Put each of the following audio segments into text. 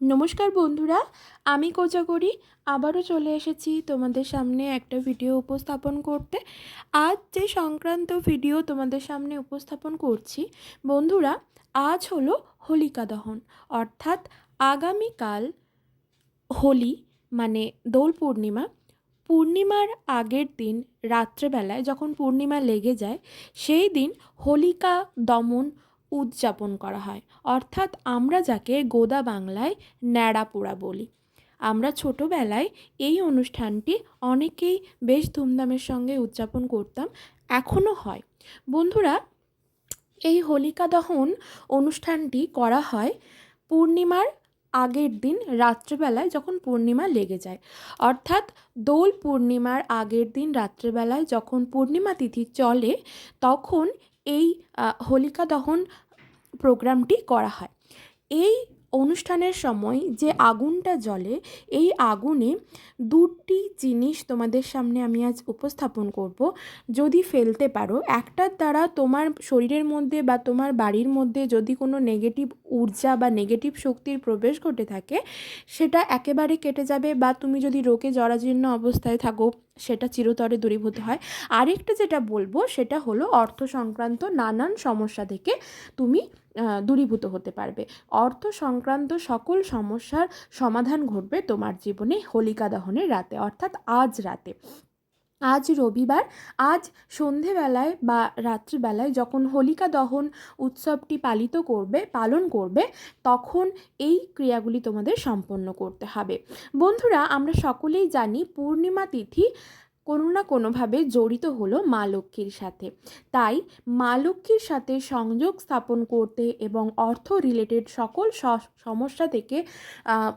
নমস্কার বন্ধুরা, আমি কোজাগরি, আবারও চলে এসেছি তোমাদের সামনে একটা ভিডিও উপস্থাপন করতে। আজ যে সংক্রান্ত ভিডিও তোমাদের সামনে উপস্থাপন করছি, বন্ধুরা, আজ হলো হোলিকা দহন। অর্থাৎ আগামীকাল হোলি মানে দোল পূর্ণিমা, পূর্ণিমার আগের দিন রাত্রেবেলায় যখন পূর্ণিমা লেগে যায়, সেই দিন হোলিকা দমন উদযাপন করা হয়। অর্থাৎ আমরা যাকে গোদা বাংলায় ন্যাড়া পোড়া বলি। আমরা ছোটোবেলায় এই অনুষ্ঠানটি অনেকেই বেশ ধুমধামের সঙ্গে উদযাপন করতাম, এখনও হয়। বন্ধুরা, এই হোলিকা দহন অনুষ্ঠানটি করা হয় পূর্ণিমার আগের দিন রাত্রেবেলায় যখন পূর্ণিমা লেগে যায়। অর্থাৎ দোল পূর্ণিমার আগের দিন রাত্রেবেলায় যখন পূর্ণিমা তিথি চলে, তখন এই হোলিকা দহন প্রোগ্রামটি করা হয়। এই অনুষ্ঠানের সময় যে আগুনটা জ্বলে, এই আগুনে দুটি জিনিস তোমাদের সামনে আমি আজ উপস্থাপন করব। যদি ফেলতে পারো, একটার দ্বারা তোমার শরীরের মধ্যে বা তোমার বাড়ির মধ্যে যদি কোনো নেগেটিভ ঊর্জা বা নেগেটিভ শক্তির প্রবেশ ঘটে থাকে, সেটা একেবারে কেটে যাবে বা তুমি যদি রোগে জরাজীর্ণ অবস্থায় থাকো, সেটা চিরতরে দূরীভূত হয়। আরেকটা যেটা বলব, সেটা হলো অর্থ সংক্রান্ত নানান সমস্যা থেকে তুমি দূরীভূত হতে পারবে। অর্থ সংক্রান্ত সকল সমস্যার সমাধান ঘটবে তোমার জীবনে হোলিকা দহনের রাতে, অর্থাৎ আজ রাতে। আজ রবিবার, আজ সন্ধেবেলায় বা রাত্রিবেলায় যখন হোলিকা দহন উৎসবটি পালিত করবে, পালন করবে, তখন এই ক্রিয়াগুলি তোমাদের সম্পন্ন করতে হবে। বন্ধুরা, আমরা সকলেই জানি পূর্ণিমা তিথি কোনো না কোনোভাবে জড়িত হলো মা লক্ষ্মীর সাথে। তাই মা লক্ষ্মীর সাথে সংযোগ স্থাপন করতে এবং অর্থ রিলেটেড সকল সমস্যা থেকে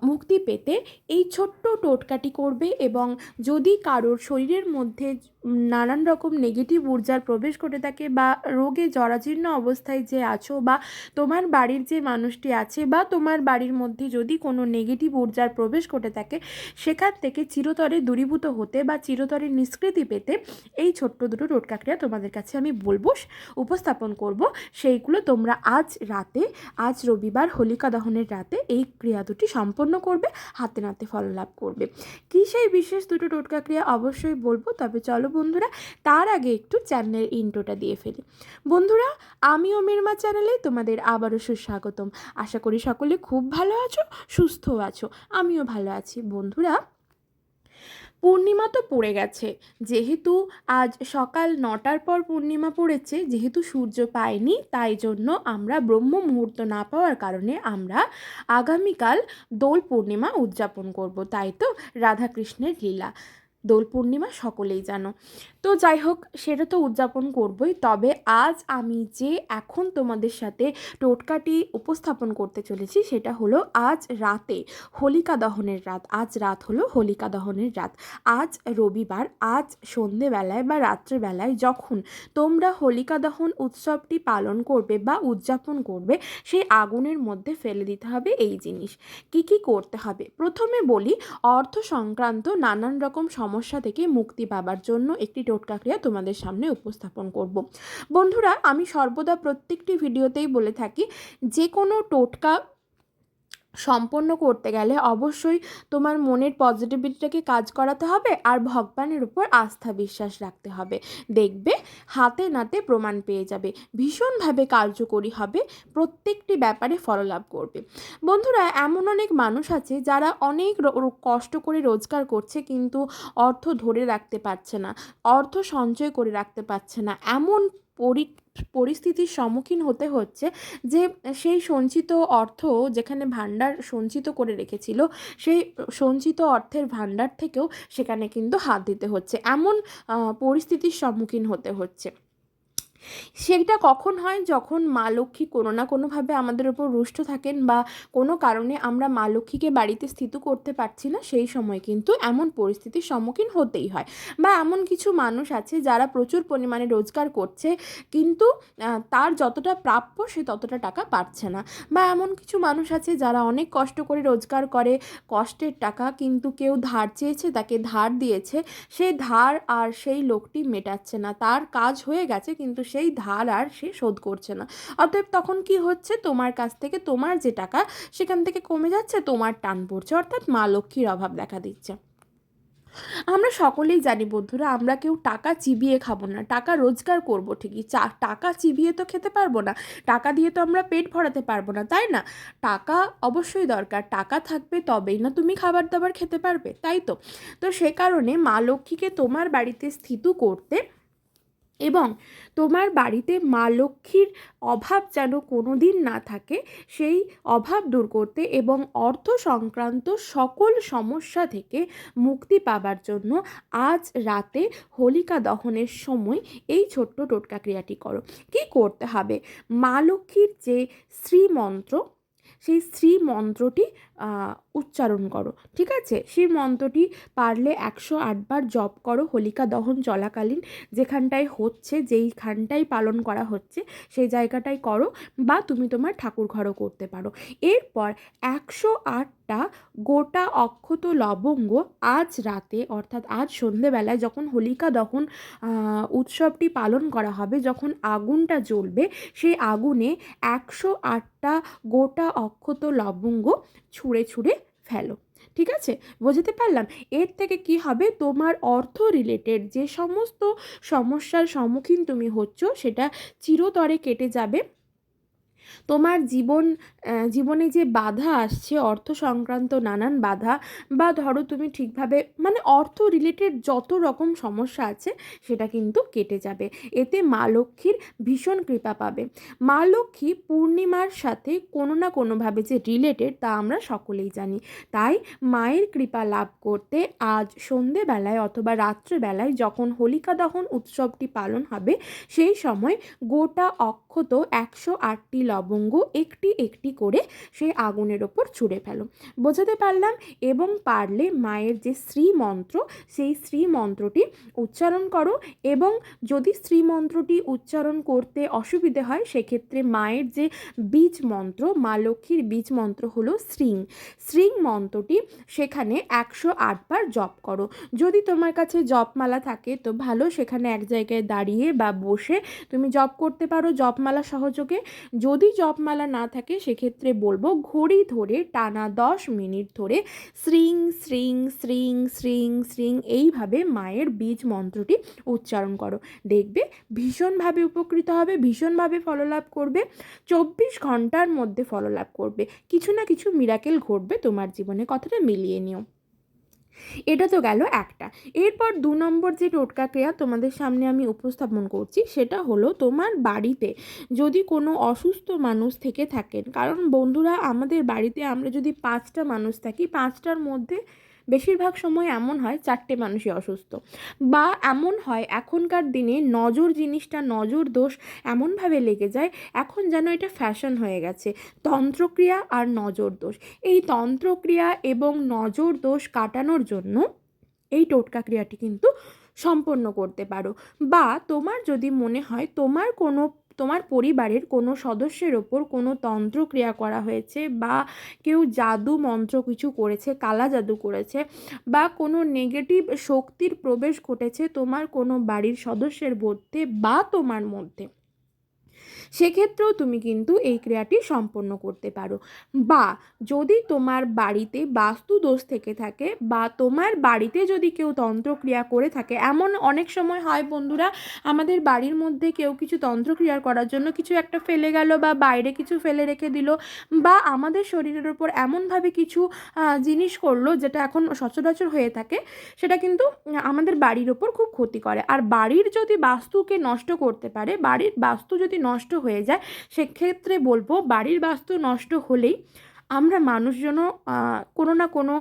মুক্তি পেতে এই ছোট্ট টোটকাটি করবে এবং যদি কারোর শরীরের মধ্যে নানান রকম নেগেটিভ ঊর্জার প্রবেশ ঘটে থাকে বা রোগে জরাজীর্ণ অবস্থায় যে আছো বা তোমার বাড়ির যে মানুষটি আছে বা তোমার বাড়ির মধ্যে যদি কোনো নেগেটিভ ঊর্জার প্রবেশ ঘটে থাকে, সেখান থেকে চিরতরে দূরীভূত হতে বা চিরতরে নিষ্কৃতি পেতে এই ছোট্ট দুটো টোটকা ক্রিয়া তোমাদের কাছে আমি বলব উপস্থাপন করব। সেইগুলো তোমরা আজ রাতে, আজ রবিবার হোলিকা দহনের রাতে এই ক্রিয়া দুটি সম্পন্ন করবে, হাতে নাতে ফল লাভ করবে। কী সেই বিশেষ দুটো টোটকা ক্রিয়া অবশ্যই বলব, তবে চলো বন্ধুরা, তার আগে একটু চ্যানেলের ইন্ট্রোটা দিয়ে ফেলি। বন্ধুরা, আমি ও মির্মা চ্যানেলে তোমাদের আবারও সুস্বাগতম। আশা করি সকলে খুব ভালো আছো সুস্থ আছো, আমিও ভালো আছি। বন্ধুরা পূর্ণিমা তো পড়ে গেছে। যেহেতু আজ সকাল নটার পর পূর্ণিমা পড়েছে, যেহেতু সূর্য পায়নি, তাই জন্য আমরা ব্রহ্ম মুহূর্ত না পাওয়ার কারণে আমরা আগামীকাল দোল পূর্ণিমা উদযাপন করব। তাই তো? রাধাকৃষ্ণের লীলা। দোল পূর্ণিমা সকলেই জানো। তো যাই হোক, সেটা তো উদযাপন করবই। তবে আজ আমি যে এখন তোমাদের সাথে টোটকাটি উপস্থাপন করতে চলেছি, সেটা হলো আজ রাতে হোলিকা দহনের রাত। আজ রাত হলো হোলিকা দহনের রাত। আজ রবিবার, আজ সন্ধেবেলায় বা রাত্রেবেলায় যখন তোমরা হোলিকা দহন উৎসবটি পালন করবে বা উদযাপন করবে, সেই আগুনের মধ্যে ফেলে দিতে হবে এই জিনিস। কি কি করতে হবে? প্রথমে বলি, অর্থ সংক্রান্ত নানান রকম সমস্যা থেকে মুক্তি পাবার জন্য একটি টোটকা ক্রিয়া তোমাদের সামনে উপস্থাপন করব। বন্ধুরা, আমি সর্বদা প্রত্যেকটি ভিডিওতেই বলে থাকি, যে কোনো টোটকা সম্পন্ন করতে গেলে অবশ্যই তোমার মনের পজিটিভিটিটাকে কাজ করাতে হবে আর ভগবানের উপর আস্থা বিশ্বাস রাখতে হবে। দেখবে হাতে নাতে প্রমাণ পেয়ে যাবে, ভীষণভাবে কার্যকরী হবে, প্রত্যেকটি ব্যাপারে ফললাভ করবে। বন্ধুরা, এমন অনেক মানুষ আছে যারা অনেক কষ্ট করে রোজগার করছে কিন্তু অর্থ ধরে রাখতে পারছে না, অর্থ সঞ্চয় করে রাখতে পারছে না। এমন পরি পরিস্থিতির সম্মুখীন হতে হচ্ছে যে সেই সঞ্চিত অর্থ যেখানে ভাণ্ডার সঞ্চিত করে রেখেছিল, সেই সঞ্চিত অর্থের ভাণ্ডার থেকেও সেখানে কিন্তু হাত দিতে হচ্ছে। এমন পরিস্থিতির সম্মুখীন হতে হচ্ছে। সেটা কখন হয় যখন মা লক্ষ্মী কোনো না কোনোভাবে আমাদের ওপর রুষ্ট থাকেন বা কোনো কারণে আমরা মা লক্ষ্মীকে বাড়িতে স্থিত করতে পারছি না, সেই সময় কিন্তু এমন পরিস্থিতির সম্মুখীন হতেই হয়। বা এমন কিছু মানুষ আছে যারা প্রচুর পরিমাণে রোজগার করছে কিন্তু তার যতটা প্রাপ্য সে ততটা টাকা পাচ্ছে না। বা এমন কিছু মানুষ আছে যারা অনেক কষ্ট করে রোজগার করে, কষ্টের টাকা কিন্তু কেউ ধার চেয়েছে, তাকে ধার দিয়েছে সেই ধার আর সেই লোকটি মেটাচ্ছে না। তার কাজ হয়ে গেছে কিন্তু সেই ধার আর সে শোধ করছে না। অতএব তখন কি হচ্ছে? তোমার কাছ থেকে তোমার যে টাকা, সেখান থেকে কমে যাচ্ছে, তোমার টান পড়ছে। অর্থাৎ মা লক্ষ্মীর অভাব দেখা দিচ্ছে। আমরা সকলেই জানি বন্ধুরা, আমরা কেউ টাকা চিবিয়ে খাব না। টাকা রোজগার করব ঠিকই। চা, টাকা চিবিয়ে তো খেতে পারব না। টাকা দিয়ে তো আমরা পেট ভরাতে পারব না, তাই না? টাকা অবশ্যই দরকার। টাকা থাকবে তবেই না তুমি খাবার দাবার খেতে পারবে, তাই তো? তো সে কারণে মা লক্ষ্মীকে তোমার বাড়িতে স্থিত করতে এবং তোমার বাড়িতে মা লক্ষ্মীর অভাব যেন কোনো দিন না থাকে, সেই অভাব দূর করতে এবং অর্থ সংক্রান্ত সকল সমস্যা থেকে মুক্তি পাবার জন্য আজ রাতে হোলিকা দহনের সময় এই ছোট্ট টোটকা ক্রিয়াটি করো। কি করতে হবে? মা লক্ষ্মীর যে শ্রীমন্ত্র সেই শ্রী মন্ত্রটি উচ্চারণ করো। ঠিক আছে? সেই মন্ত্রটি পারলে একশো আটবার জপ করো, হোলিকা দহন চলাকালীন যেখানটায় হচ্ছে, যেইখানটায় পালন করা হচ্ছে, সেই জায়গাটায় করো বা তুমি তোমার ঠাকুর ঘরও করতে পারো। এরপর একশো আটটা গোটা অক্ষত লবঙ্গ আজ রাতে, অর্থাৎ আজ সন্ধেবেলায় যখন হোলিকা দহন উৎসবটি পালন করা হবে, যখন আগুনটা জ্বলবে, সেই আগুনে একশো আট আটটা গোটা অক্ষত লবঙ্গ ছুঁড়ে ছুঁড়ে ফেলো, ঠিক আছে? বোঝাতে পারলাম? এর থেকে কি হবে? তোমার অর্থ রিলেটেড যে সমস্ত সমস্যার সম্মুখীন তুমি হচ্ছ, সেটা চিরতরে কেটে যাবে। তোমার জীবন জীবনে যে বাধা আসছে, অর্থ সংক্রান্ত নানান বাধা বা ধরো তুমি ঠিকভাবে মানে অর্থ রিলেটেড যত রকম সমস্যা আছে, সেটা কিন্তু কেটে যাবে। এতে মা লক্ষ্মীর ভীষণ কৃপা পাবে। মা লক্ষ্মী পূর্ণিমার সাথে কোনো না কোনোভাবে যে রিলেটেড তা আমরা সকলেই জানি। তাই মায়ের কৃপা লাভ করতে আজ সন্ধেবেলায় অথবা রাত্রেবেলায় যখন হোলিকা দহন উৎসবটি পালন হবে, সেই সময় গোটা অক্ষত একশো আটটি লবঙ্গ একটি একটি করে সেই আগুনের ওপর ছুঁড়ে ফেলো। বোঝাতে পারলাম? এবং পারলে মায়ের যে শ্রী মন্ত্র সেই শ্রী মন্ত্রটি উচ্চারণ করো এবং যদি শ্রী মন্ত্রটি উচ্চারণ করতে অসুবিধে হয়, সেক্ষেত্রে মায়ের যে বীজ মন্ত্র, মা লক্ষ্মীর বীজ মন্ত্র হলো শ্রিং। শ্রিং মন্ত্রটি সেখানে একশো আটবার জপ করো। যদি তোমার কাছে জপমালা থাকে, তো ভালো, সেখানে এক জায়গায় দাঁড়িয়ে বা বসে তুমি জপ করতে পারো জপমালা সহযোগে। যদি জপমালা না থাকে, সেক্ষেত্রে বলব ঘড়ি ধরে টানা দশ মিনিট ধরে শ্রিং শ্রিং শ্রিং শ্রিং শ্রিং এইভাবে মায়ের বীজ মন্ত্রটি উচ্চারণ করো। দেখবে ভীষণভাবে উপকৃত হবে, ভীষণভাবে ফললাভ করবে, চব্বিশ ঘণ্টার মধ্যে ফললাভ করবে। কিছু না কিছু মিরাকেল ঘটবে তোমার জীবনে। কথাটা মিলিয়ে নিও। এটা তো গেল একটা। এরপর দু নম্বর যে টোটকা ক্রিয়া তোমাদের সামনে আমি উপস্থাপন করছি, সেটা হলো তোমার বাড়িতে যদি কোনো অসুস্থ মানুষ থেকে থাকেন, কারণ বন্ধুরা আমাদের বাড়িতে আমরা যদি পাঁচটা মানুষ থাকি, পাঁচটার মধ্যে বেশিরভাগ সময় এমন হয় চারটে মানুষই অসুস্থ। বা এমন হয় এখনকার দিনে নজর জিনিসটা নজর দোষ এমনভাবে লেগে যায়, এখন যেন এটা ফ্যাশন হয়ে গেছে। তন্ত্রক্রিয়া আর নজর দোষ। এই তন্ত্রক্রিয়া এবং নজর দোষ কাটানোর জন্য এই টোটকা ক্রিয়াটি কিন্তু সম্পন্ন করতে পারো। বা তোমার যদি মনে হয় তোমার কোনো তোমার পরিবারের কোনো সদস্যের ওপর কোনো তন্ত্র ক্রিয়া করা হয়েছে বা কেউ জাদু মন্ত্র কিছু করেছে, কালা জাদু করেছে বা কোনো নেগেটিভ শক্তির প্রবেশ ঘটেছে তোমার কোনো বাড়ির সদস্যের মধ্যে বা তোমার মধ্যে? সেক্ষেত্রেও তুমি কিন্তু এই ক্রিয়াটি সম্পন্ন করতে পারো। বা যদি তোমার বাড়িতে বাস্তু দোষ থেকে থাকে বা তোমার বাড়িতে যদি কেউ তন্ত্রক্রিয়া করে থাকে, এমন অনেক সময় হয় বন্ধুরা, আমাদের বাড়ির মধ্যে কেউ কিছু তন্ত্রক্রিয়া করার জন্য কিছু একটা ফেলে গেল বা বাইরে কিছু ফেলে রেখে দিল বা আমাদের শরীরের ওপর এমনভাবে কিছু জিনিস করল যেটা এখন সচরাচর হয়ে থাকে, সেটা কিন্তু আমাদের বাড়ির ওপর খুব ক্ষতি করে। আর বাড়ির যদি বাস্তুকে নষ্ট করতে পারে, বাড়ির বাস্তু যদি নষ্ট হয়ে যায়, সেক্ষেত্রে বলব বাড়ির বাস্তু নষ্ট হলেই আমরা মানুষজনও কোনো না কোনো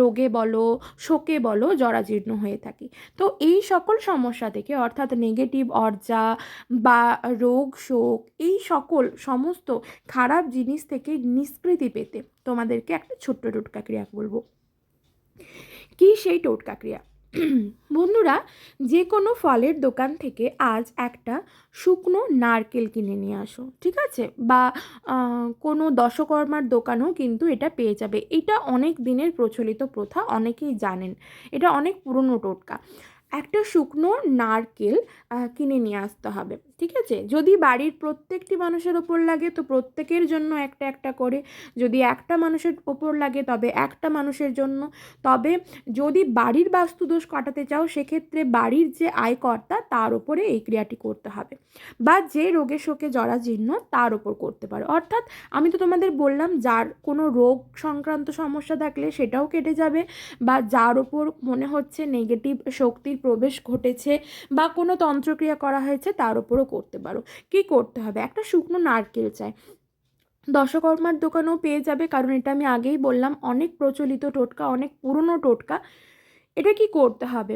রোগে বলো, শোকে বলো জরাজীর্ণ হয়ে থাকি। তো এই সকল সমস্যা থেকে, অর্থাৎ নেগেটিভ অর্জা বা রোগ, শোক, এই সকল সমস্ত খারাপ জিনিস থেকে নিষ্কৃতি পেতে তোমাদেরকে একটা ছোট্ট টোটকা ক্রিয়া বলব। কী সেই টোটকা ক্রিয়া? বন্ধুরা যে কোনো ফলের দোকান থেকে আজ একটা শুকনো নারকেল কিনে নিয়ে আসো, ঠিক আছে? বা কোনো দশকর্মার দোকানও কিন্তু এটা পেয়ে যাবে। এটা অনেক দিনের প্রচলিত প্রথা, অনেকেই জানেন। এটা অনেক পুরনো টোটকা। একটা শুকনো নারকেল কিনে নিয়ে আসতে হবে, ঠিক আছে? যদি বাড়ির প্রত্যেকটি মানুষের ওপর লাগে, তো প্রত্যেকের জন্য একটা একটা করে। যদি একটা মানুষের ওপর লাগে, তবে একটা মানুষের জন্য। তবে যদি বাড়ির বাস্তুদোষ কাটাতে চাও, সেক্ষেত্রে বাড়ির যে আয়কর্তা, তার ওপরে এই ক্রিয়াটি করতে হবে। বা যে রোগে শোকে জরাজীর্ণ, তার ওপর করতে পারো। অর্থাৎ আমি তো তোমাদের বললাম, যার কোনো রোগ সংক্রান্ত সমস্যা থাকলে সেটাও কেটে যাবে, বা যার ওপর মনে হচ্ছে নেগেটিভ শক্তির প্রবেশ ঘটেছে বা কোনো তন্ত্রক্রিয়া করা হয়েছে, তার উপরও করতে পারো। কি করতে হবে? একটা শুকনো নারকেল চাই। দশকর্মার দোকানেও পেয়ে যাবে, কারণ এটা আমি আগেই বললাম, অনেক প্রচলিত টোটকা, অনেক পুরনো টোটকা। এটা কি করতে হবে?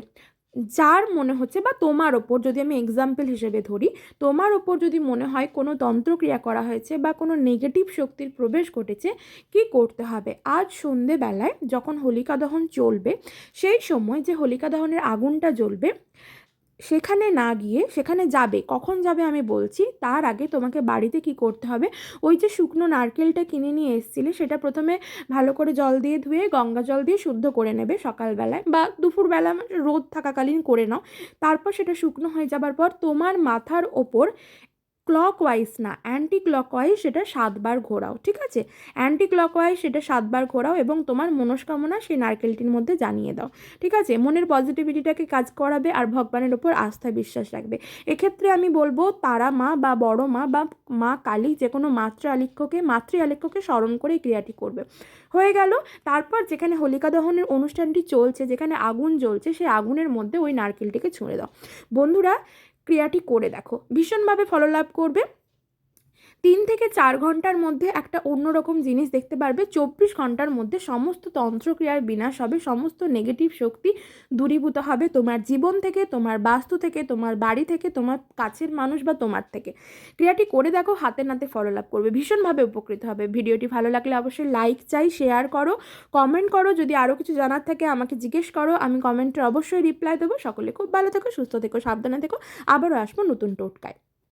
যার মনে হচ্ছে বা তোমার ওপর, যদি আমি এক্সাম্পল হিসেবে ধরি, তোমার ওপর যদি মনে হয় কোনো তন্ত্রক্রিয়া করা হয়েছে বা কোনো নেগেটিভ শক্তির প্রবেশ ঘটেছে, কি করতে হবে? আজ সন্ধেবেলায় যখন হোলিকা দহন চলবে, সেই সময় যে হোলিকা দহনের আগুনটা জ্বলবে সেখানে না গিয়ে সেখানে যাবে। কখন যাবে আমি বলছি। তার আগে তোমাকে বাড়িতে কি করতে হবে? ওই যে শুকনো নারকেলটা কিনে নিয়ে এসেছিলে, সেটা প্রথমে ভালো করে জল দিয়ে ধুয়ে, গঙ্গা জল দিয়ে শুদ্ধ করে নেবে সকালবেলায় বা দুপুরবেলা রোদ থাকাকালীন করে নাও। তারপর সেটা শুকনো হয়ে যাবার পর তোমার মাথার ওপর ক্লকওয়াইজ না অ্যান্টি ক্লকওয়াইজ সেটা সাতবার ঘোরাও, ঠিক আছে? অ্যান্টি ক্লকওয়াইজ সেটা সাতবার ঘোরাও এবং তোমার মনস্কামনা সেই নারকেলটির মধ্যে জানিয়ে দাও, ঠিক আছে? মনের পজিটিভিটিটাকে কাজ করাবে আর ভগবানের ওপর আস্থা বিশ্বাস রাখবে। এক্ষেত্রে আমি বলব তারা মা বা বড় মা বা মা কালী যে কোনো মাতৃ আলিখ্যকে মাতৃ আলিখ্যকে স্মরণ করে ক্রিয়াটি করবে। হয়ে গেল, তারপর যেখানে হোলিকা দহনের অনুষ্ঠানটি চলছে, যেখানে আগুন জ্বলছে, সেই আগুনের মধ্যে ওই নারকেলটিকে ছুঁড়ে দাও। বন্ধুরা ক্রিয়াটি করে দেখো। ভীষণভাবে ফললাভ করবে। তিন থেকে চার ঘণ্টার মধ্যে একটা অন্যরকম জিনিস দেখতে পারবে। চব্বিশ ঘণ্টার মধ্যে সমস্ত তন্ত্রক্রিয়ার বিনাশ হবে, সমস্ত নেগেটিভ শক্তি দূরীভূত হবে তোমার জীবন থেকে, তোমার বাস্তু থেকে, তোমার বাড়ি থেকে, তোমার কাছের মানুষ বা তোমার থেকে। ক্রিয়াটি করে দেখো, হাতে নাতে ফললাভ করবে, ভীষণভাবে উপকৃত হবে। ভিডিওটি ভালো লাগলে অবশ্যই লাইক চাই শেয়ার করো কমেন্ট করো, যদি আরও কিছু জানার থাকে আমাকে জিজ্ঞেস করো, আমি কমেন্টে অবশ্যই রিপ্লাই দেবো। সকলে খুব ভালো থেকো, সুস্থ থেকো, সাবধানে থেকো। আবারও আসব নতুন টোটকায়।